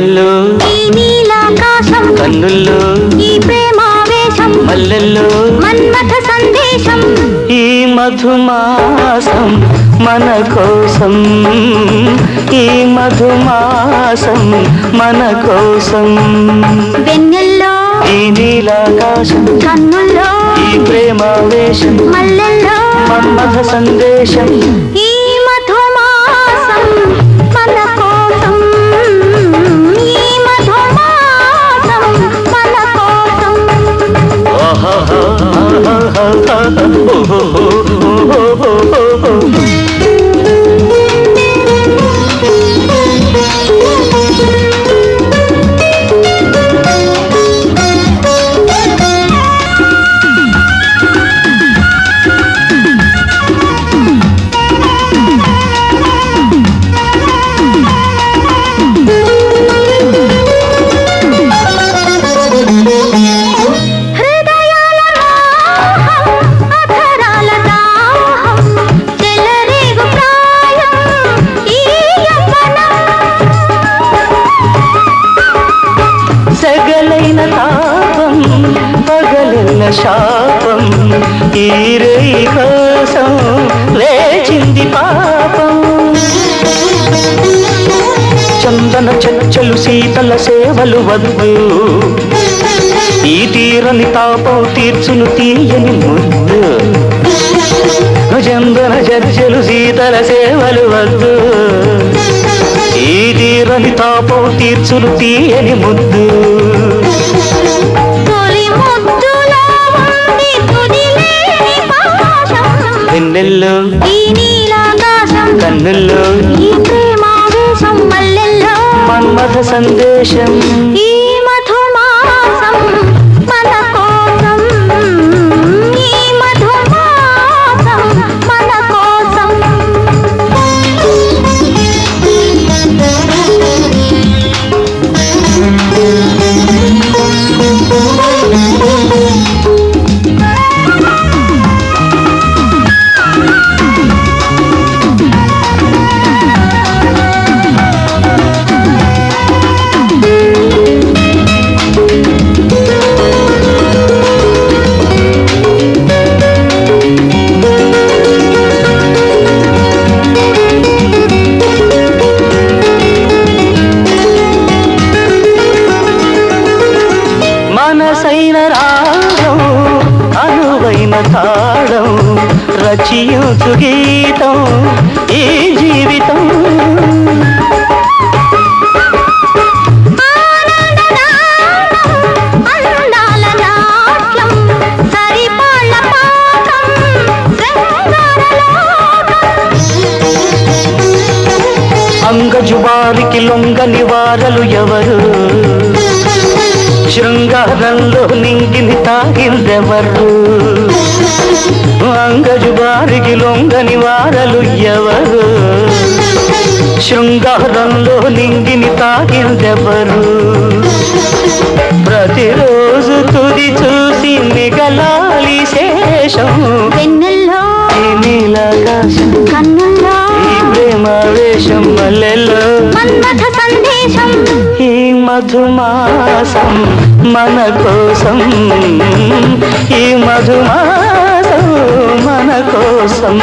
ఈ నీలాకాశం కన్నుల్లో ఈ ప్రేమావేశం మల్లెల్లో మన్మథ సందేశం. ఈ మధుమాసం మన కోసం ఈ మధుమాసం మన కోసం. వెన్నెల్లో ఈ నీలాకాశం కన్నుల్లో ఈ ప్రేమావేశం మల్లెల్లో మన్మథ సందేశం ఈ శాపం ఈ రేయి కోసం లేచింది పాపం. చందన చచ్చలు శీతల సేవలు వద్దు. ఈ తీరని తాపం తీర్చును తీయని ముద్దు. చందన చర్చలు శీతల సేవలు వద్దు. ఈ తీరని తాపం తీర్చును తీయని ముద్దు. వెన్నెల్లో ఈ నీలాకాశం కన్నుల్లో. ఈ ప్రేమావేశం మల్లెల్లో. మన్మథ సందేశం. ఈ అనువైన రాగం అనువైన తాళం రచయించు గీతం ఈ జీవితం. అందాల నాట్యం అంగజువారికి లొంగని వారలు ఎవరు? శృంగారంలో నింగిని తాగిందెవరు? అంగజువారికి లొంగని వారలు ఎవరు? శృంగారంలో నింగిని తాగిందెవరు? ప్రతిరోజు తుది చూసి మిగలాలి శేషం. వెన్నెల్లో నీలాకాశం కన్నుల్లో ఈ ప్రేమావేశం మల్లెల్లో. సందేశం. ఈ మధుమాసం మన కోసం ఈ మధుమాసం మన కోసం.